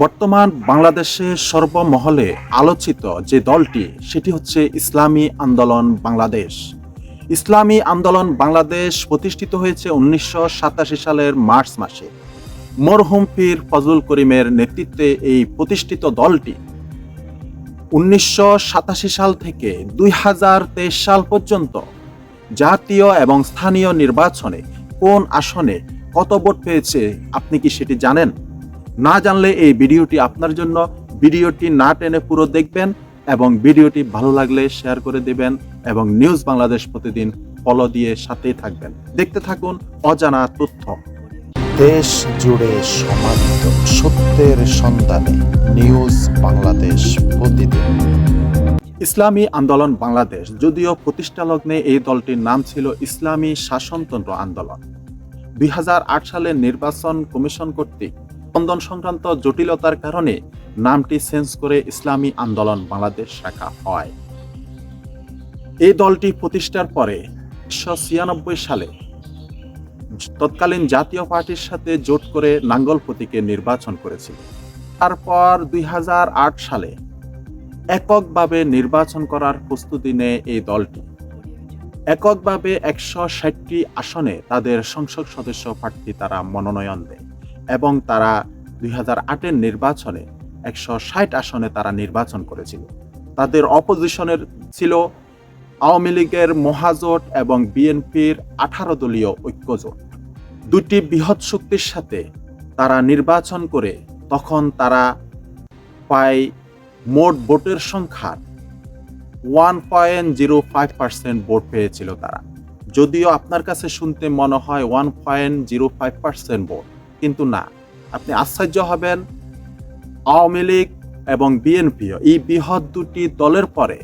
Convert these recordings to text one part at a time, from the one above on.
বর্তমান বাংলাদেশে সর্বমহলে আলোচিত যে দলটি, সেটি হচ্ছে ইসলামী আন্দোলন বাংলাদেশ। ইসলামী আন্দোলন বাংলাদেশ প্রতিষ্ঠিত হয়েছে উনিশশো সাতাশি সালের মার্চ মাসে। মরহুম পীর ফজলুল করিমের নেতৃত্বে এই প্রতিষ্ঠিত দলটি উনিশশো সাতাশি সাল থেকে দুই হাজার তেইশ সাল পর্যন্ত জাতীয় এবং স্থানীয় নির্বাচনে কোন আসনে কত ভোট পেয়েছে, আপনি কি সেটি জানেন? না জানলে এই ভিডিওটি আপনার জন্য। ভিডিওটি না টেনে পুরো দেখবেন এবং ভিডিওটি ভালো লাগলে শেয়ার করে দেবেন এবং নিউজ বাংলাদেশ প্রতিদিন ফলো দিয়ে সাথেই থাকবেন। দেখতে থাকুন অজানা তথ্য। দেশ জুড়ে সমাদিত সত্যের সন্ধানে নিউজ বাংলাদেশ প্রতিদিন। ইসলামী আন্দোলন বাংলাদেশ যদিও প্রতিষ্ঠা লগ্নে এই দলটির নাম ছিল ইসলামী শাসনতন্ত্র আন্দোলন। দুই সালের নির্বাচন কমিশন কর্তৃক বন্ধন সংক্রান্ত জটিলতার কারণে নামটি চেঞ্জ করে ইসলামী আন্দোলন বাংলাদেশ রাখা হয়। এই দলটি প্রতিষ্ঠার পরে উনিশশো ছিয়ানব্বই সালে তৎকালীন জাতীয় পার্টির সাথে জোট করে নাঙ্গল প্রতীকে নির্বাচন করেছিল। তারপর দুই হাজার আট সালে এককভাবে নির্বাচন করার প্রস্তুতি নেয় এই দলটি। এককভাবে একশো ষাটটি আসনে তাদের সংসদ সদস্য প্রার্থী তারা মনোনয়ন দেয়। এবং তারা দুই হাজার আটের নির্বাচনে একশো ষাট আসনে তারা নির্বাচন করেছিল। তাদের অপোজিশনের ছিল আওয়ামী লীগের মহাজোট এবং বিএনপির আঠারো দলীয় ঐক্যজোট। দুটি বৃহৎ শক্তির সাথে তারা নির্বাচন করে তখন তারা পায় মোট ভোটের সংখ্যার one point zero five percent vote পেয়েছিল তারা। যদিও আপনার কাছে শুনতে মনে হয় one point zero five percent vote. কিন্তু না। আপনি আশ্চর্য হবেন। আওয়ামী লীগ এবং বিএনপিও এই বৃহৎ দুটি দলের পরে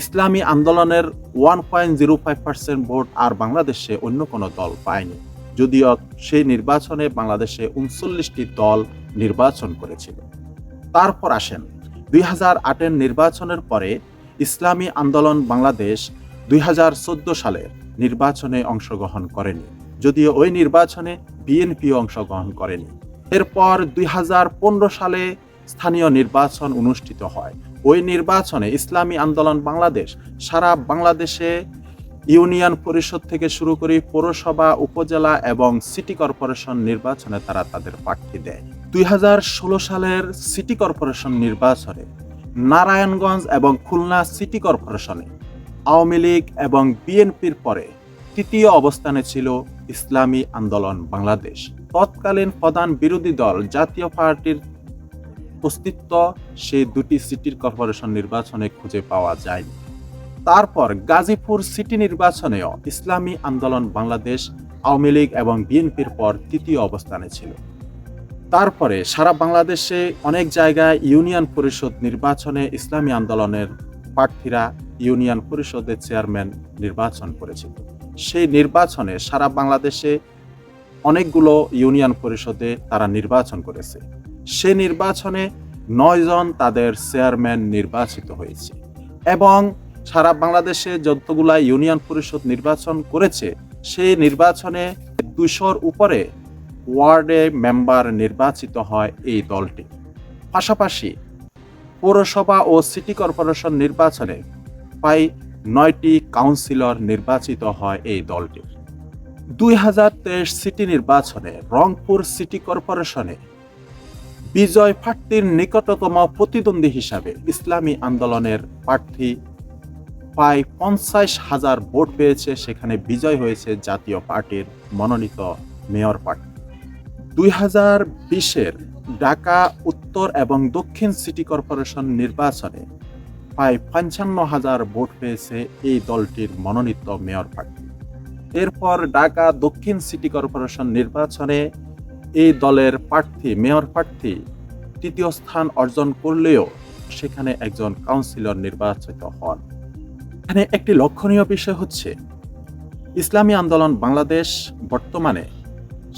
ইসলামী আন্দোলনের one point zero five percent vote আর বাংলাদেশে অন্য কোনো দল পায়নি। যদিও সেই নির্বাচনে বাংলাদেশে উনচল্লিশটি দল নির্বাচন করেছিল। তারপর আসেন দুই হাজার আটের নির্বাচনের পরে ইসলামী আন্দোলন বাংলাদেশ দুই হাজার চোদ্দ সালের নির্বাচনে অংশগ্রহণ করেনি। যদিও ওই নির্বাচনে বিএনপি অংশগ্রহণ করেনি। এরপর দুই হাজার পনেরো সালে স্থানীয় নির্বাচন অনুষ্ঠিত হয়। ওই নির্বাচনে ইসলামী আন্দোলন বাংলাদেশ সারা বাংলাদেশে ইউনিয়ন পরিষদ থেকে শুরু করে পৌরসভা, উপজেলা এবং সিটি কর্পোরেশন নির্বাচনে তারা তাদের প্রার্থী দেয়। দুই হাজার ষোলো সালের সিটি কর্পোরেশন নির্বাচনে নারায়ণগঞ্জ এবং খুলনা সিটি কর্পোরেশনে আওয়ামী লীগ এবং বিএনপির পরে তৃতীয় অবস্থানে ছিল ইসলামী আন্দোলন বাংলাদেশ। তৎকালীন প্রধান বিরোধী দল জাতীয় পার্টির অস্তিত্ব, সেই দুটি সিটির কর্পোরেশন নির্বাচনে খুঁজে পাওয়া যায়নি। তারপর গাজীপুর সিটি নির্বাচনেও ইসলামী আন্দোলন বাংলাদেশ, আওয়ামী লীগ এবং বিএনপির পর তৃতীয় অবস্থানে ছিল। তারপরে সারা বাংলাদেশে অনেক জায়গায় ইউনিয়ন পরিষদ নির্বাচনে ইসলামী আন্দোলনের প্রার্থীরা ইউনিয়ন পরিষদের চেয়ারম্যান নির্বাচন করেছিল। সেই নির্বাচনে সারা বাংলাদেশে অনেকগুলো ইউনিয়ন পরিষদে তারা নির্বাচন করেছে। সে নির্বাচনে নয়জন তাদের চেয়ারম্যান নির্বাচিত হয়েছে এবং সারা বাংলাদেশে যতগুলা ইউনিয়ন পরিষদ নির্বাচন করেছে সেই নির্বাচনে দুশোর উপরে ওয়ার্ডে মেম্বার নির্বাচিত হয় এই দলটি। পাশাপাশি পৌরসভা ও সিটি কর্পোরেশন নির্বাচনে প্রায় নয়টি কাউন্সিলর নির্বাচিত হয় এই দলটির দুই হাজার তেইশ সিটি নির্বাচনে রংপুর সিটি কর্পোরেশনে বিজয় প্রার্থীর নিকটতম প্রতিদ্বন্দ্বী হিসাবে ইসলামী আন্দোলনের প্রার্থী প্রায় পঞ্চাশ হাজার ভোট পেয়েছে, সেখানে বিজয় হয়েছে জাতীয় পার্টির মনোনীত মেয়র প্রার্থী। দুই হাজার বিশের ঢাকা, উত্তর এবং দক্ষিণ সিটি কর্পোরেশন নির্বাচনে প্রায় পঞ্চান্ন হাজার ভোট পেয়েছে এই দলটির মনোনীত মেয়র প্রার্থী। এরপর ঢাকা দক্ষিণ সিটি কর্পোরেশন নির্বাচনে এই দলের প্রার্থী, মেয়র প্রার্থী তৃতীয় স্থান অর্জন করলেও সেখানে একজন কাউন্সিলর নির্বাচিত হন। এখানে একটি লক্ষণীয় বিষয় হচ্ছে, ইসলামী আন্দোলন বাংলাদেশ বর্তমানে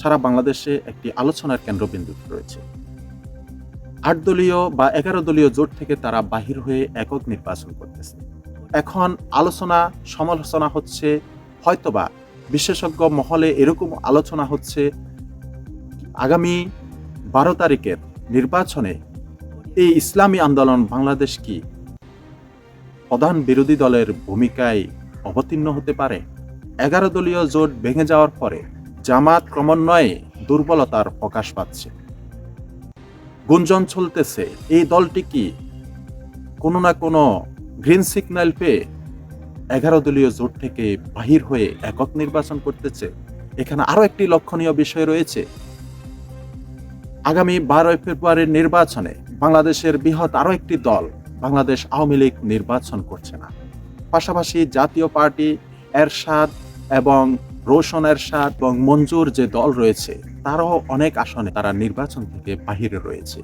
সারা বাংলাদেশে একটি আলোচনার কেন্দ্রবিন্দু রয়েছে। আট দলীয় বা এগারো দলীয় জোট থেকে তারা বাহির হয়ে একক নির্বাচন করতেছে। এখন আলোচনা, সমালোচনা হচ্ছে, হয়তোবা বিশেষজ্ঞ মহলে এরকম আলোচনা হচ্ছে, আগামী বারো তারিখের নির্বাচনে এই ইসলামী আন্দোলন বাংলাদেশ কি প্রধান বিরোধী দলের ভূমিকায় অবতীর্ণ হতে পারে? এগারো দলীয় জোট ভেঙে যাওয়ার পরে জামাত ক্রমান্বয়ে দুর্বলতার প্রকাশ পাচ্ছে। গুঞ্জন চলতেছে। এই দলটি কি কোনো না কোনো গ্রিন সিগন্যাল পেয়ে এগারো দলীয় জোট থেকে বাহির হয়ে একক নির্বাচন করতেছে? এখানে আরও একটি লক্ষণীয় বিষয় রয়েছে। আগামী বারোই ফেব্রুয়ারির নির্বাচনে বাংলাদেশের বৃহৎ আরও একটি দল বাংলাদেশ আওয়ামী লীগ নির্বাচন করছে না। পাশাপাশি জাতীয় পার্টি, এরশাদ এবং রোশন এরশাদ এবং মঞ্জুর যে দল রয়েছে, তারাও অনেক আসনে তারা নির্বাচন থেকে বাহিরে রয়েছে।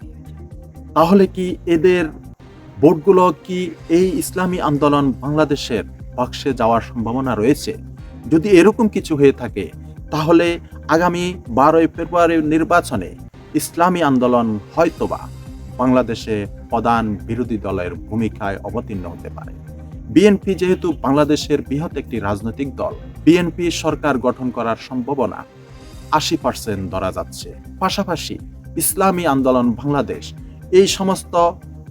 তাহলে কি এদের ভোটগুলো কি এই ইসলামী আন্দোলন বাংলাদেশের পক্ষে যাওয়ার সম্ভাবনা রয়েছে? যদি এরকম কিছু হয়ে থাকে, তাহলে আগামী বারোই ফেব্রুয়ারির নির্বাচনে ইসলামী আন্দোলন হয়তোবা বাংলাদেশে প্রধান বিরোধী দলের ভূমিকায় অবতীর্ণ হতে পারে। বিএনপি যেহেতু বাংলাদেশের বৃহৎ একটি রাজনৈতিক দল বিএনপি সরকার গঠন করার সম্ভাবনা আশি পার্সেন্ট ধরা যাচ্ছে। পাশাপাশি ইসলামী আন্দোলন বাংলাদেশ এই সমস্ত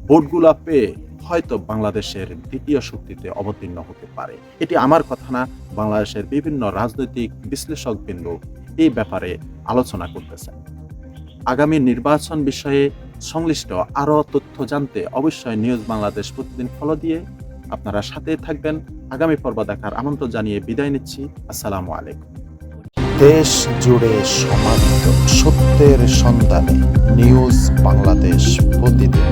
ভোটগুলা পেয়ে হয়তো বাংলাদেশের দ্বিতীয় শক্তিতে অবতীর্ণ হতে পারে। এটি আমার কথা না, বাংলাদেশের বিভিন্ন রাজনৈতিক বিশ্লেষক বিন্দু এই ব্যাপারে আলোচনা করতেছেন। আগামী নির্বাচন বিষয়ে সংশ্লিষ্ট আরও তথ্য জানতে অবশ্যই নিউজ বাংলাদেশ প্রতিদিন ফলো দিয়ে আপনারা সাথে থাকবেন। আগামী পর্ব দেখার আমন্ত্রণ জানিয়ে বিদায় নিচ্ছি। আসসালামু আলাইকুম। দেশ জুড়ে সমাপ্ত সত্যের সন্ধানে নিউজ বাংলাদেশ প্রতিদিন।